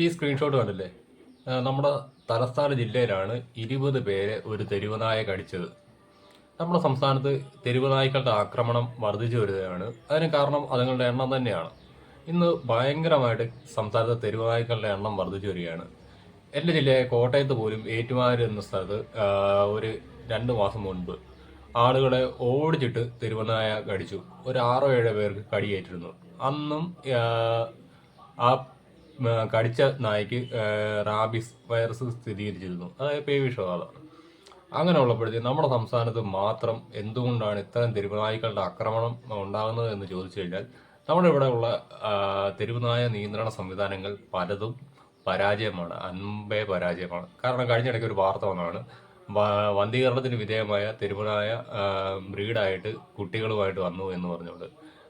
ഈ സ്ക്രീൻഷോട്ട് കണ്ടില്ലേ? നമ്മുടെ തലസ്ഥാന ജില്ലയിലാണ് ഇരുപത് പേരെ ഒരു തെരുവനായ കടിച്ചത് നമ്മുടെ സംസ്ഥാനത്ത് തെരുവനായ്ക്കളുടെ ആക്രമണം വർദ്ധിച്ചു വരികയാണ്. അതിന് കാരണം അതുങ്ങളുടെ എണ്ണം തന്നെയാണ്. ഇന്ന് ഭയങ്കരമായിട്ട് സംസ്ഥാനത്ത് തെരുവനായ്ക്കളുടെ എണ്ണം വർദ്ധിച്ചു വരികയാണ്. എന്റെ ജില്ലയായ കോട്ടയത്ത് പോലും ഏറ്റുമാനൂർ എന്ന സ്ഥലത്ത് ഒരു രണ്ട് മാസം മുൻപ് ആളുകളെ ഓടിച്ചിട്ട് തെരുവനായ കടിച്ചു ഒരു ആറോ ഏഴോ പേർക്ക് കടിയേറ്റിരുന്നു. അന്നും ആ, കടിച്ച നായ്ക്ക് റാബിസ് വൈറസ് സ്ഥിരീകരിച്ചിരുന്നു. അതായത് പേവിഷബാധ അങ്ങനെ ഉള്ളപ്പോഴത്തേക്ക് നമ്മുടെ സംസ്ഥാനത്ത് മാത്രം എന്തുകൊണ്ടാണ് ഇത്തരം തെരുവുനായ്ക്കളുടെ ആക്രമണം ഉണ്ടാകുന്നത് എന്ന് ചോദിച്ചു കഴിഞ്ഞാൽ നമ്മുടെ ഇവിടെ ഉള്ള ആ, തെരുവുനായ നിയന്ത്രണ സംവിധാനങ്ങൾ പലതും പരാജയമാണ്. അൻപേ പരാജയമാണ്. കാരണം കഴിഞ്ഞ ഇടയ്ക്ക് ഒരു വാർത്ത വന്നതാണ്. വന്ധീകരണത്തിന് വിധേയമായ തെരുവുനായ ബ്രീഡായിട്ട് കുട്ടികളുമായിട്ട് വന്നു എന്ന് പറഞ്ഞുകൊണ്ട്.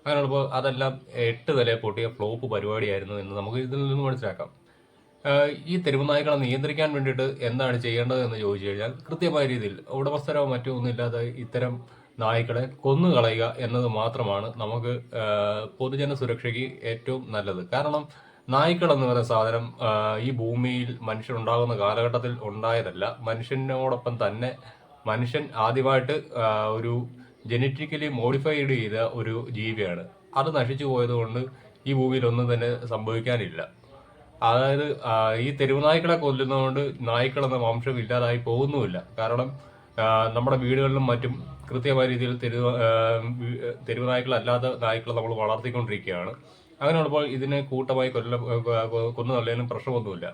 അങ്ങനെയുള്ളപ്പോൾ അതെല്ലാം എട്ട് തല പൊട്ടിയ ഫ്ലോപ്പ് പരിപാടിയായിരുന്നു എന്ന് നമുക്ക് ഇതിൽ നിന്ന് മനസ്സിലാക്കാം. ഈ തെരുവുനായ്ക്കളെ നിയന്ത്രിക്കാൻ വേണ്ടിയിട്ട് എന്താണ് ചെയ്യേണ്ടത് എന്ന് ചോദിച്ചു കഴിഞ്ഞാൽ കൃത്യമായ രീതിയിൽ ഉടമസ്ഥരോ മറ്റോ ഒന്നുമില്ലാതെ ഇത്തരം നായ്ക്കളെ കൊന്നു കളയുക എന്നത് മാത്രമാണ് നമുക്ക് പൊതുജന സുരക്ഷയ്ക്ക് ഏറ്റവും നല്ലത്. കാരണം നായ്ക്കൾ എന്ന് പറയുന്ന സാധനം ഈ ഭൂമിയിൽ മനുഷ്യനുണ്ടാകുന്ന കാലഘട്ടത്തിൽ ഉണ്ടായതല്ല. മനുഷ്യനോടൊപ്പം തന്നെ മനുഷ്യൻ ആദ്യമായിട്ട് ഒരു ജനറ്റിക്കലി മോഡിഫൈഡ് ചെയ്ത ഒരു ജീവിയാണ്. അത് നശിച്ചു പോയതുകൊണ്ട് ഈ ഭൂമിയിൽ ഒന്നും തന്നെ സംഭവിക്കാനില്ല. അതായത് ഈ തെരുവുനായ്ക്കളെ കൊല്ലുന്നതുകൊണ്ട് നായ്ക്കളെന്ന വംശം ഇല്ലാതായി പോകുന്നുമില്ല. കാരണം നമ്മുടെ വീടുകളിലും മറ്റും കൃത്യമായ രീതിയിൽ തെരുവ് തെരുവ് നായ്ക്കളല്ലാത്ത തെരുവുനായ്ക്കളല്ലാത്ത നായ്ക്കളെ നമ്മൾ വളർത്തിക്കൊണ്ടിരിക്കുകയാണ്. അങ്ങനെയുള്ളപ്പോൾ ഇതിനെ കൂട്ടമായി കൊല്ല കൊന്നു തള്ളിയാലും പ്രശ്നമൊന്നുമില്ല.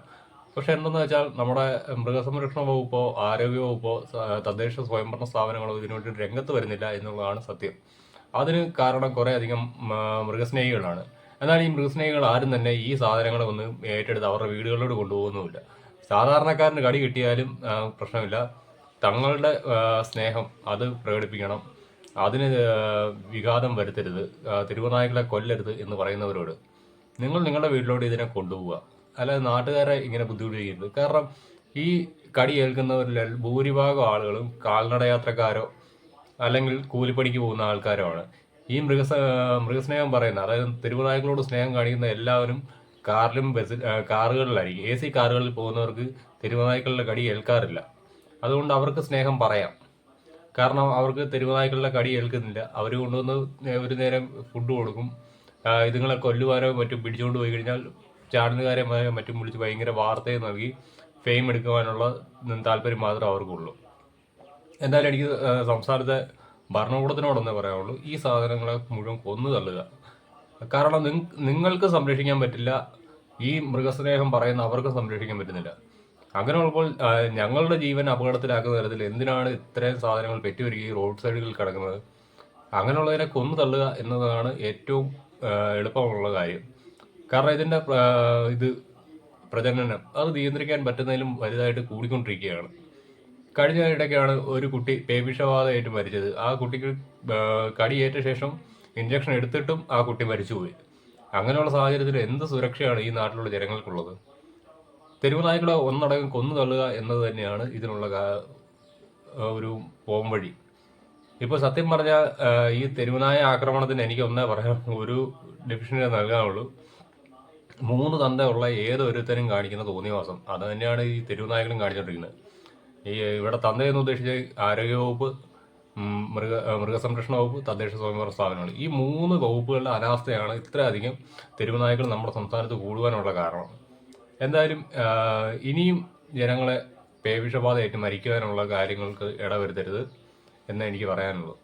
പക്ഷെ എന്തെന്ന് വെച്ചാൽ നമ്മുടെ മൃഗസംരക്ഷണ വകുപ്പോ ആരോഗ്യ വകുപ്പോ തദ്ദേശ സ്വയംഭരണ സ്ഥാപനങ്ങളോ ഇതിനുവേണ്ടി രംഗത്ത് വരുന്നില്ല എന്നുള്ളതാണ് സത്യം. അതിന് കാരണം കുറേ അധികം മൃഗസ്നേഹികളാണ്. എന്നാൽ ഈ മൃഗസ്നേഹികൾ ആരും തന്നെ ഈ സാധനങ്ങളെ ഒന്ന് ഏറ്റെടുത്ത് അവരുടെ വീടുകളിലോട് കൊണ്ടുപോകുന്നുമില്ല. സാധാരണക്കാരന് കടി കിട്ടിയാലും പ്രശ്നമില്ല. തങ്ങളുടെ സ്നേഹം അത് പ്രകടിപ്പിക്കണം. അതിന് വിഘാതം വരുത്തരുത്. ആ, കൊല്ലരുത് എന്ന് പറയുന്നവരോട്. നിങ്ങൾ നിങ്ങളുടെ വീട്ടിലോട്ട് ഇതിനെ കൊണ്ടുപോവുക. അല്ലാതെ നാട്ടുകാരെ ഇങ്ങനെ ബുദ്ധിമുട്ടിക്കരുത് കാരണം ഈ കടി ഏൽക്കുന്നവരിൽ ഭൂരിഭാഗം ആളുകളും കാൽനട യാത്രക്കാരോ അല്ലെങ്കിൽ കൂലിപ്പണിക്ക് പോകുന്ന ആൾക്കാരോ ആണ്. ഈ മൃഗസ മൃഗസ്നേഹം പറയുന്ന അതായത് തെരുവുനായ്ക്കളോട് സ്നേഹം കാണിക്കുന്ന എല്ലാവരും കാറിലും ആ, കാറുകളിലായിരിക്കും. എ സി കാറുകളിൽ പോകുന്നവർക്ക് തെരുവുനായ്ക്കളുടെ കടി ഏൽക്കാറില്ല. അതുകൊണ്ട് അവർക്ക് സ്നേഹം പറയാം. കാരണം അവർക്ക് തെരുവുനായ്ക്കളുടെ കടി ഏൽക്കുന്നില്ല. അവർ കൊണ്ടുവന്ന് ഒരു നേരം ഫുഡ് കൊടുക്കും. ഇതുങ്ങളെ കൊല്ലുവാനോ മറ്റും പിടിച്ചുകൊണ്ട് പോയി കഴിഞ്ഞാൽ ചാനലുകാരെ മറ്റും വിളിച്ച് ഭയങ്കര വാർത്തയെ നൽകി ഫെയിം എടുക്കുവാനുള്ള താല്പര്യം മാത്രമേ അവർക്കുള്ളൂ. എന്തായാലും എനിക്ക് സംസ്ഥാനത്തെ ഭരണകൂടത്തിനോടൊന്നേ പറയാനുള്ളൂ ഈ സാധനങ്ങളെ മുഴുവൻ കൊന്നു തള്ളുക. കാരണം നിങ് നിങ്ങൾക്ക് സംരക്ഷിക്കാൻ പറ്റില്ല. ഈ മൃഗസ്നേഹം പറയുന്ന അവർക്ക് സംരക്ഷിക്കാൻ പറ്റുന്നില്ല. അങ്ങനെ ഉള്ളപ്പോൾ ഞങ്ങളുടെ ജീവൻ അപകടത്തിലാക്കുന്ന തരത്തിൽ എന്തിനാണ് ഇത്രയും സാധനങ്ങൾ പെറ്റുവരികയും റോഡ് സൈഡുകളിൽ കിടക്കുന്നത്? അങ്ങനെയുള്ളതിനെ കൊന്നു തള്ളുക എന്നതാണ് ഏറ്റവും എളുപ്പമുള്ള കാര്യം. കാരണം ഇതിന്റെ ആ, ഇത് പ്രജനനം അത് നിയന്ത്രിക്കാൻ പറ്റുന്നതിലും വലുതായിട്ട് കൂടിക്കൊണ്ടിരിക്കുകയാണ്. കഴിഞ്ഞ ഇടയ്ക്കാണ് ഒരു കുട്ടി പേവിഷബാധയായിട്ട് മരിച്ചത്. ആ കുട്ടിക്ക് കടിയേറ്റ ശേഷം ഇഞ്ചക്ഷൻ എടുത്തിട്ടും ആ കുട്ടി മരിച്ചുപോയി. അങ്ങനെയുള്ള സാഹചര്യത്തിൽ എന്ത് സുരക്ഷയാണ് ഈ നാട്ടിലുള്ള ജനങ്ങൾക്കുള്ളത്? തെരുവ് നായ്ക്കളെ ഒന്നടങ്കം കൊന്നു തള്ളുക എന്നത് തന്നെയാണ് ഇതിനുള്ള ഒരു പോംവഴി ഇപ്പോൾ സത്യം പറഞ്ഞാൽ ഈ തെരുവുനായ ആക്രമണത്തിന് എനിക്ക് ഒന്നേ പറയാം ഒരു ഡെഫിഷനെ നൽകാനുള്ളൂ. മൂന്ന് തന്തയുള്ള ഏതൊരുത്തരും കാണിക്കുന്ന തോന്നിയവാസം അത് തന്നെയാണ് ഈ തെരുവുനായകനും കാണിച്ചുകൊണ്ടിരിക്കുന്നത് ഈ ഇവിടെ തന്തയെന്ന് ഉദ്ദേശിച്ച ആരോഗ്യവകുപ്പ് മൃഗ മൃഗസംരക്ഷണ വകുപ്പ് തദ്ദേശ സ്വയംഭരണ സ്ഥാപനങ്ങൾ. ഈ മൂന്ന് വകുപ്പുകളുടെ അനാസ്ഥയാണ് ഇത്രയധികം തെരുവുനായകൾ നമ്മുടെ സംസ്ഥാനത്ത് കൂടുവാനുള്ള കാരണം. എന്തായാലും ഇനിയും ജനങ്ങളെ പേവിഷബാധയേറ്റ് മരിക്കുവാനുള്ള കാര്യങ്ങൾക്ക് ഇടവരുത്തരുത് എന്ന് എനിക്ക് പറയാനുള്ളൂ